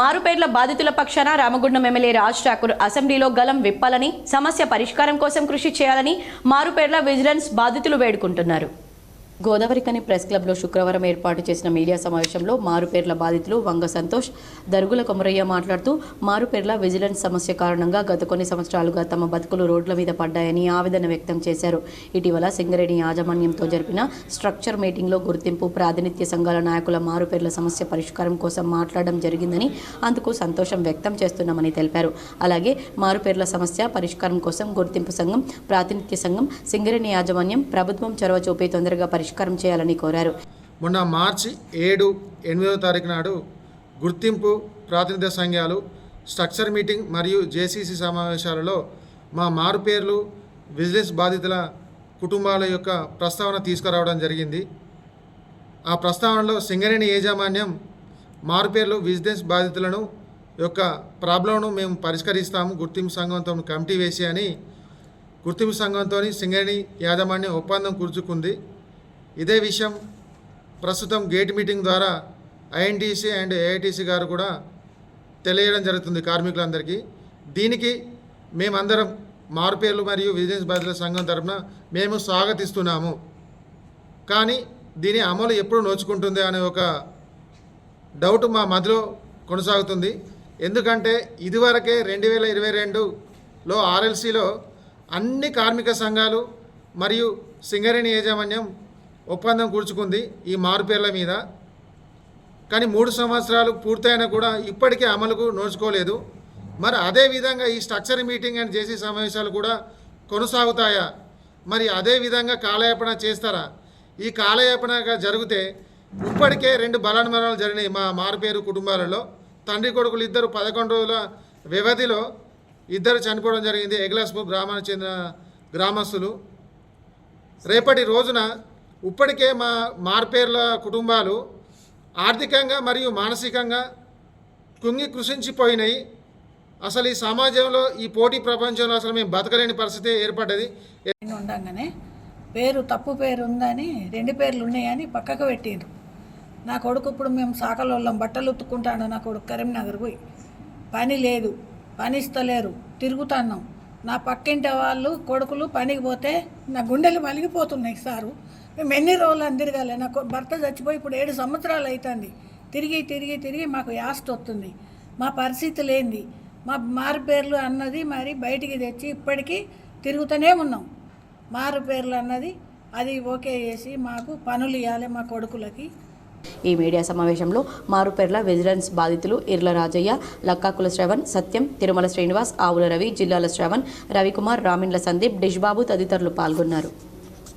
మారుపేర్ల బాధితుల పక్షాన రామగుండం ఎమ్మెల్యే రాజ్ ఠాకూర్ అసెంబ్లీలో గలం విప్పాలని సమస్య పరిష్కారం కోసం కృషి చేయాలని మారుపేర్ల విజిలెన్స్ బాధితులు వేడుకుంటున్నారు. గోదావరికని ప్రెస్ క్లబ్లో శుక్రవారం ఏర్పాటు చేసిన మీడియా సమావేశంలో మారుపేర్ల బాధితులు వంగ సంతోష్ దరుగుల కొమరయ్య మాట్లాడుతూ మారుపేర్ల విజిలెన్స్ సమస్య కారణంగా గత కొన్ని సంవత్సరాలుగా తమ బతుకులు రోడ్ల మీద పడ్డాయని ఆవేదన వ్యక్తం చేశారు. ఇటీవల సింగరేణి యాజమాన్యంతో జరిపిన స్ట్రక్చర్ మీటింగ్లో గుర్తింపు ప్రాతినిధ్య సంఘాల నాయకుల మారుపేర్ల సమస్య పరిష్కారం కోసం మాట్లాడడం జరిగిందని అందుకు సంతోషం వ్యక్తం చేస్తున్నామని తెలిపారు. అలాగే మారుపేర్ల సమస్య పరిష్కారం కోసం గుర్తింపు సంఘం ప్రాతినిధ్య సంఘం సింగరేణి యాజమాన్యం ప్రభుత్వం చొరవ చూపి తొందరగా పరిష్కారం చేయాలని కోరారు. మొన్న మార్చి ఏడు ఎనిమిదవ తారీఖు నాడు గుర్తింపు ప్రాతినిధ్య సంఘాలు స్ట్రక్చర్ మీటింగ్ మరియు జేసీసీ సమావేశాలలో మా మారు పేర్లు విజిలెన్స్ బాధితుల కుటుంబాల యొక్క ప్రస్తావన తీసుకురావడం జరిగింది. ఆ ప్రస్తావనలో సింగరేణి యాజమాన్యం మారుపేర్లు విజిలెన్స్ బాధితులను యొక్క ప్రాబ్లంను మేము పరిష్కరిస్తాము గుర్తింపు సంఘంతో కమిటీ వేసి అని గుర్తింపు సంఘంతో సింగరేణి యాజమాన్యం ఒప్పందం కుర్చుకుంది ఇదే విషయం ప్రస్తుతం గేట్ మీటింగ్ ద్వారా ఐఎన్టీసీ అండ్ ఏఐటీసీ గారు కూడా తెలియడం జరుగుతుంది కార్మికులందరికీ. దీనికి మేమందరం మార్పేర్లు మరియు విజిలెన్స్ బాధితుల సంఘం తరఫున మేము స్వాగతిస్తున్నాము. కానీ దీని అమలు ఎప్పుడు నోచుకుంటుంది అనే ఒక డౌట్ మా మధ్యలో కొనసాగుతుంది. ఎందుకంటే ఇదివరకే రెండు వేల ఇరవై రెండులో ఆర్ఎల్సీలో అన్ని కార్మిక సంఘాలు మరియు సింగరేణి యాజమాన్యం ఒప్పందం కూర్చుకుంది ఈ మారుపేర్ల మీద. కానీ మూడు సంవత్సరాలు పూర్తయినా కూడా ఇప్పటికీ అమలుకు నోచుకోలేదు. మరి అదే విధంగా ఈ స్ట్రక్చర్ మీటింగ్ అండ్ జేసీ సమావేశాలు కూడా కొనసాగుతాయా? మరి అదే విధంగా కాలయాపన చేస్తారా? ఈ కాలయాపనగా జరిగితే ఇప్పటికే రెండు బలాన్మరణాలు జరిగినాయి మా మారుపేరు కుటుంబాలలో. తండ్రి కొడుకులు ఇద్దరు పదకొండు రోజుల వ్యవధిలో ఇద్దరు చనిపోవడం జరిగింది. ఎగ్లాస్పూర్ గ్రామానికి చెందిన గ్రామస్తులు. రేపటి రోజున ఇప్పటికే మా మార్పేర్ల కుటుంబాలు ఆర్థికంగా మరియు మానసికంగా కుంగి కృషించిపోయినాయి అసలు ఈ సమాజంలో ఈ పోటీ ప్రపంచంలో అసలు మేము బతకలేని పరిస్థితి ఏర్పడ్డది. ఉండగానే పేరు తప్పు పేరు ఉందని రెండు పేర్లు ఉన్నాయని పక్కకు పెట్టిండ్రు నా కొడుకు ఇప్పుడు మేము సాకలోళ్ళం బట్టలు ఉత్తుకుంటాను నా కొడుకు కరీంనగర్ పోయి. పని లేదు పని ఇస్తలేరు తిరుగుతున్నాం. నా పక్కింటి వాళ్ళు కొడుకులు పనికి పోతే నా గుండెలు మలిగిపోతున్నాయి సారు. మేము ఎన్ని రోజులు అందిరగాలి నాకు భర్త చచ్చిపోయి ఇప్పుడు ఏడు సంవత్సరాలు అవుతుంది తిరిగి తిరిగి తిరిగి మాకు యాస్ట్ వస్తుంది. మా పరిస్థితి లేనిది. మా మారు పేర్లు అన్నది మరి బయటికి తెచ్చి ఇప్పటికీ తిరుగుతూనే ఉన్నాం. మారు పేర్లు అన్నది అది ఓకే చేసి మాకు పనులు ఇవ్వాలి మా కొడుకులకి. ఈ మీడియా సమావేశంలో మారుపేర్ల విజిలెన్స్ బాధితులు ఇర్ల రాజయ్య లక్కాకుల శ్రవణ్ సత్యం తిరుమల శ్రీనివాస్ ఆవుల రవి జిల్లాల శ్రవణ్ రవికుమార్ రామిండ్ల సందీప్ డిష్బాబు తదితరులు పాల్గొన్నారు.